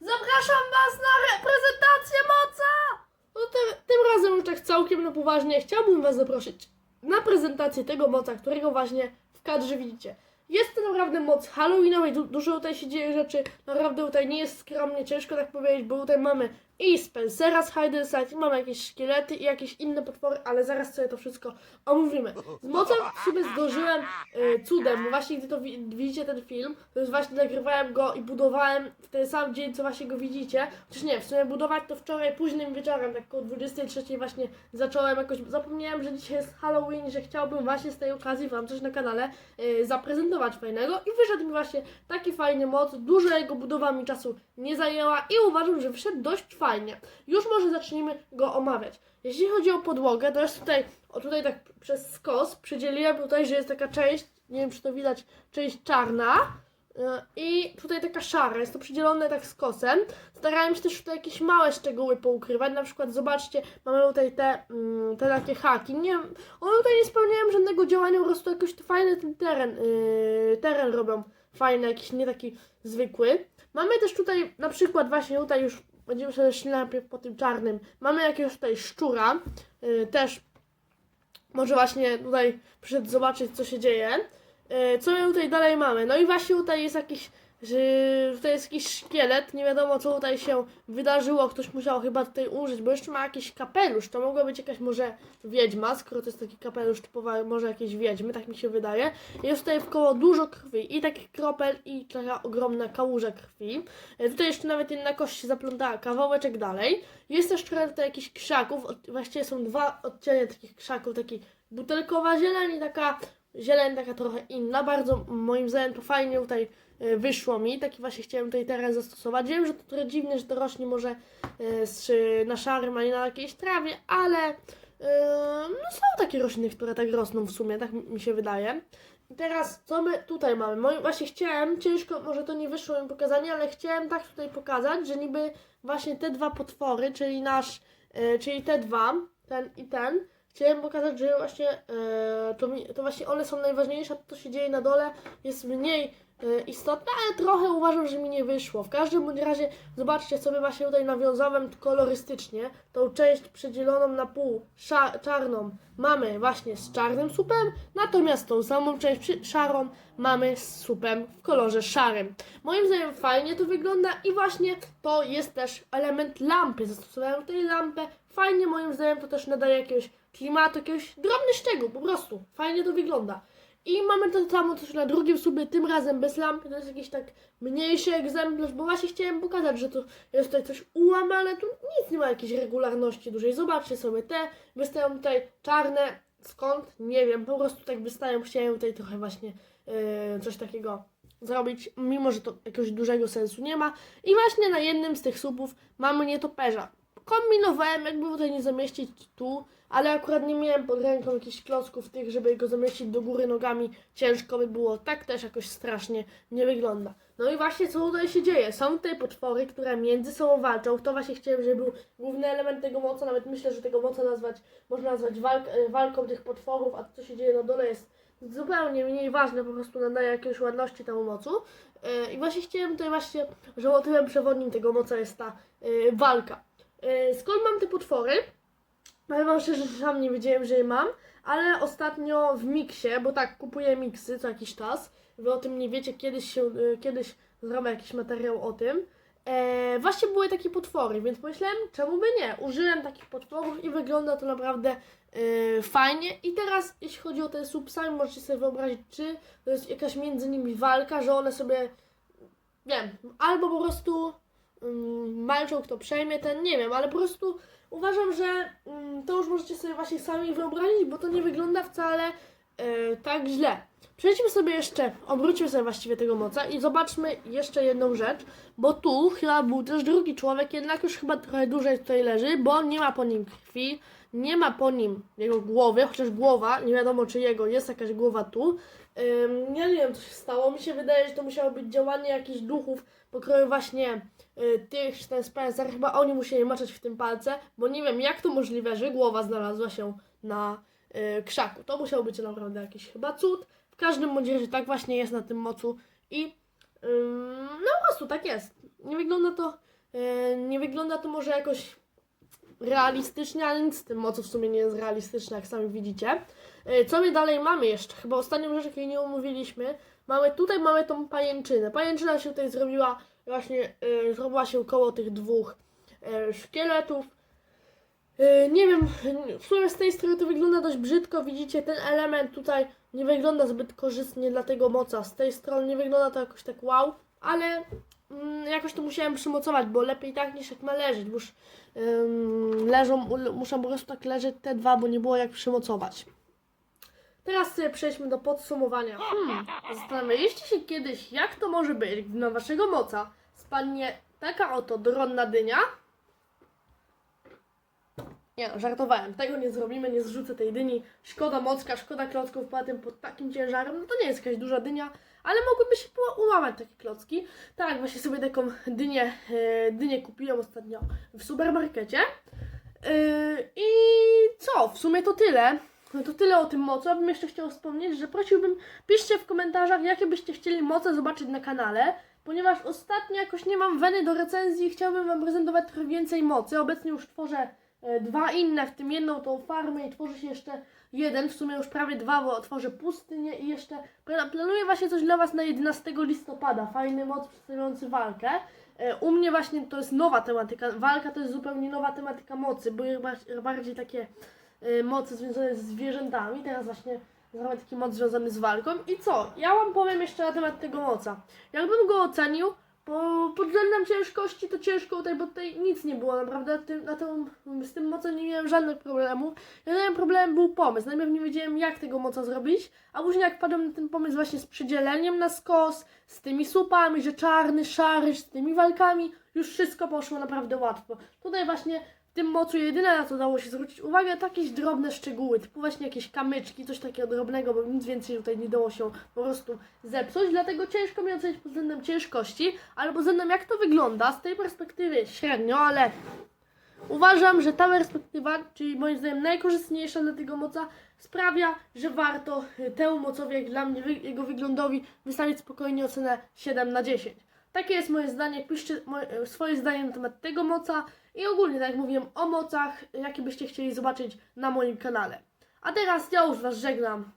Zapraszam Was na reprezentację moca! No tym, tym razem już tak całkiem na poważnie chciałbym Was zaprosić na prezentację tego moca, którego właśnie w kadrze widzicie. Jest to naprawdę moc halloweenowej, du- dużo tutaj się dzieje rzeczy, naprawdę tutaj nie jest skromnie, ciężko tak powiedzieć, bo tutaj mamy i Spencera z Seek, i mamy jakieś szkielety i jakieś inne potwory, ale zaraz sobie to wszystko omówimy. Z mocem w sumie zdążyłem e, cudem, bo właśnie gdy to wi- widzicie ten film, to jest właśnie nagrywałem go i budowałem w ten sam dzień, co właśnie go widzicie. Chociaż nie, w sumie budować to wczoraj późnym wieczorem, tak około 23 właśnie zacząłem jakoś, zapomniałem, że dzisiaj jest Halloween że chciałbym właśnie z tej okazji Wam coś na kanale e, zaprezentować fajnego i wyszedł mi właśnie taki fajny moc, dużo jego budowa mi czasu nie zajęła i uważam, że wyszedł dość fajnie. Już może zacznijmy go omawiać. Jeśli chodzi o podłogę, to jest tutaj, o tutaj tak przez skos przydzieliłem tutaj, że jest taka część, nie wiem czy to widać, część czarna i tutaj taka szara, jest to przydzielone tak skosem. Starałem się też tutaj jakieś małe szczegóły poukrywać, na przykład zobaczcie, mamy tutaj te, mm, te takie haki, nie one tutaj nie spełniają żadnego działania, po prostu jakoś to fajny ten teren, yy, teren robią fajny, jakiś nie taki zwykły. Mamy też tutaj, na przykład właśnie tutaj już będziemy sobie szli najpierw po tym czarnym. Mamy jakiegoś tutaj szczura, yy, też może właśnie tutaj przyszedł zobaczyć, co się dzieje. Yy, co my tutaj dalej mamy? No i właśnie tutaj jest jakiś, że tutaj jest jakiś szkielet, nie wiadomo co tutaj się wydarzyło, ktoś musiał chyba tutaj użyć, bo jeszcze ma jakiś kapelusz, to mogła być jakaś może wiedźma, skoro to jest taki kapelusz typowy, może jakieś wiedźmy, tak mi się wydaje. Jest tutaj wkoło dużo krwi i takich kropel i taka ogromna kałuża krwi. E, Tutaj jeszcze nawet jedna kość się zaplątała, kawałeczek dalej. Jest też trochę tutaj jakichś krzaków, właściwie są dwa odcienie takich krzaków, taki butelkowa zieleń i taka zieleń taka trochę inna. Bardzo moim zdaniem to fajnie tutaj e, wyszło mi. Taki właśnie chciałem tutaj teraz zastosować. Wiem, że to trochę dziwne, że to rośnie może e, z, na szarym, a nie na jakiejś trawie, ale e, no są takie rośliny, które tak rosną w sumie, tak mi się wydaje. I teraz co my tutaj mamy? Właśnie chciałem, ciężko, może to nie wyszło mi pokazanie, ale chciałem tak tutaj pokazać, że niby właśnie te dwa potwory, czyli nasz, e, czyli te dwa, ten i ten, chciałem pokazać, że właśnie e, to, to właśnie one są najważniejsze, to co się dzieje na dole jest mniej e, istotne, ale trochę uważam, że mi nie wyszło. W każdym bądź razie zobaczcie sobie właśnie tutaj nawiązałem kolorystycznie tą część przydzieloną na pół czarną mamy właśnie z czarnym supem, natomiast tą samą część szarą mamy z supem w kolorze szarym. Moim zdaniem fajnie to wygląda i właśnie to jest też element lampy. Zastosowałem tutaj lampę. Fajnie moim zdaniem to też nadaje jakiegoś klimatu, jakiegoś drobny szczegół, po prostu. Fajnie to wygląda. I mamy to samo też na drugim sobie, tym razem bez lampy, to jest jakiś tak mniejszy egzemplarz, bo właśnie chciałem pokazać, że to jest tutaj coś ułamane, tu nic nie ma jakiejś regularności dużej. Zobaczcie sobie, te wystają tutaj czarne, skąd? Nie wiem, po prostu tak wystają, chciałem tutaj trochę właśnie yy, coś takiego zrobić, mimo że to jakiegoś dużego sensu nie ma. I właśnie na jednym z tych słupów mamy nietoperza. Kombinowałem, jakby tutaj nie zamieścić tu, ale akurat nie miałem pod ręką jakichś klocków tych, żeby go zamieścić do góry nogami. Ciężko by było, tak też jakoś strasznie nie wygląda. No i właśnie co tutaj się dzieje? Są tutaj potwory, które między sobą walczą. To właśnie chciałem, żeby był główny element tego moca. Nawet myślę, że tego moca nazwać, można nazwać walk, e, walką tych potworów, a to co się dzieje na dole jest zupełnie mniej ważne, po prostu nadaje jakieś ładności temu mocu. E, I właśnie chciałem tutaj właśnie, że motywem przewodnim tego moca jest ta e, walka. E, Skąd mam te potwory? Powiem wam szczerze, że sam nie wiedziałem, że je mam, ale ostatnio w miksie, bo tak, kupuję miksy co jakiś czas, wy o tym nie wiecie, kiedyś się, e, kiedyś zrobię jakiś materiał o tym. E, właśnie były takie potwory, więc pomyślałem, czemu by nie? Użyłem takich potworów i wygląda to naprawdę fajnie. I teraz, jeśli chodzi o ten sub, sami możecie sobie wyobrazić, czy to jest jakaś między nimi walka, że one sobie, wiem, albo po prostu walczą, kto przejmie ten, nie wiem, ale po prostu uważam, że mm, to już możecie sobie właśnie sami wyobrazić, bo to nie wygląda wcale e, tak źle. Przejdźmy sobie jeszcze, obróćmy sobie właściwie tego moca i zobaczmy jeszcze jedną rzecz, bo tu chyba był też drugi człowiek, jednak już chyba trochę dłużej tutaj leży, bo nie ma po nim krwi, nie ma po nim jego głowy, chociaż głowa, nie wiadomo czy jego, jest jakaś głowa tu. Nie wiem co się stało, mi się wydaje, że to musiało być działanie jakichś duchów pokroju właśnie y, tych, czy ten Spencer, chyba oni musieli maczać w tym palce, bo nie wiem jak to możliwe, że głowa znalazła się na y, krzaku. To musiał być naprawdę jakiś chyba cud. W każdym bądź razie tak właśnie jest na tym mocu i ym, no po prostu tak jest. Nie wygląda to, y, nie wygląda to może jakoś realistycznie, ale nic z tym mocą w sumie nie jest realistyczne, jak sami widzicie. E, Co my dalej mamy jeszcze? Chyba ostatnią rzecz, jakiej nie omówiliśmy. Mamy tutaj mamy tą pajęczynę. Pajęczyna się tutaj zrobiła właśnie, e, zrobiła się koło tych dwóch e, szkieletów. E, nie wiem, w sumie z tej strony to wygląda dość brzydko. Widzicie, ten element tutaj nie wygląda zbyt korzystnie dla tego moca. Z tej strony nie wygląda to jakoś tak wow, ale mm, jakoś to musiałem przymocować, bo lepiej tak niż jak ma leżeć, bo już leżą, muszą po prostu tak leżeć te dwa, bo nie było jak przymocować. Teraz sobie przejdźmy do podsumowania. Hmm, zastanawialiście się kiedyś, jak to może być, gdy na waszego moca spadnie taka oto dronna dynia? Nie, no, żartowałem. Tego nie zrobimy, nie zrzucę tej dyni. Szkoda mocka, szkoda klocków poza tym pod takim ciężarem. No to nie jest jakaś duża dynia, ale mogłyby się ułamać takie klocki. Tak, właśnie sobie taką dynię, e, dynię kupiłem ostatnio w supermarkecie. Yy, I co? W sumie to tyle. No to tyle o tym mocu. Ja bym jeszcze chciał wspomnieć, że prosiłbym, piszcie w komentarzach, jakie byście chcieli moce zobaczyć na kanale, ponieważ ostatnio jakoś nie mam weny do recenzji i chciałbym Wam prezentować trochę więcej mocy. Obecnie już tworzę e, dwa inne, w tym jedną tą farmę i tworzy się jeszcze jeden, w sumie już prawie dwa, bo tworzę pustynię i jeszcze pla- planuję właśnie coś dla Was na 11 listopada. Fajny moc przedstawiający walkę. E, U mnie właśnie to jest nowa tematyka. Walka to jest zupełnie nowa tematyka mocy, bo jest ba- bardziej takie e, moce związane z zwierzętami. Teraz właśnie zrobię taki moc związany z walką. I co? Ja Wam powiem jeszcze na temat tego moca. Jakbym go ocenił, bo pod względem ciężkości to ciężko tutaj, bo tutaj nic nie było naprawdę. Tym, na tym, z tym mocem nie miałem żadnych problemów. Jedynym problemem był pomysł. Najpierw nie wiedziałem jak tego moca zrobić, a później jak wpadłem na ten pomysł właśnie z przydzieleniem na skos, z tymi słupami, że czarny, szary, z tymi walkami, już wszystko poszło naprawdę łatwo. Tutaj właśnie tym mocu jedyne na co dało się zwrócić uwagę to jakieś drobne szczegóły, typu właśnie jakieś kamyczki, coś takiego drobnego, bo nic więcej tutaj nie dało się po prostu zepsuć, dlatego ciężko mi ocenić pod względem ciężkości, ale pod względem jak to wygląda, z tej perspektywy średnio, ale Uważam, że ta perspektywa, czyli moim zdaniem najkorzystniejsza dla tego moca, sprawia, że warto temu mocowi, jak dla mnie, jego wyglądowi, wystawić spokojnie ocenę 7 na 10. Takie jest moje zdanie. Piszcie y, swoje zdanie na temat tego moca i ogólnie, tak jak mówiłem, o mocach, jakie byście chcieli zobaczyć na moim kanale. A teraz ja już Was żegnam.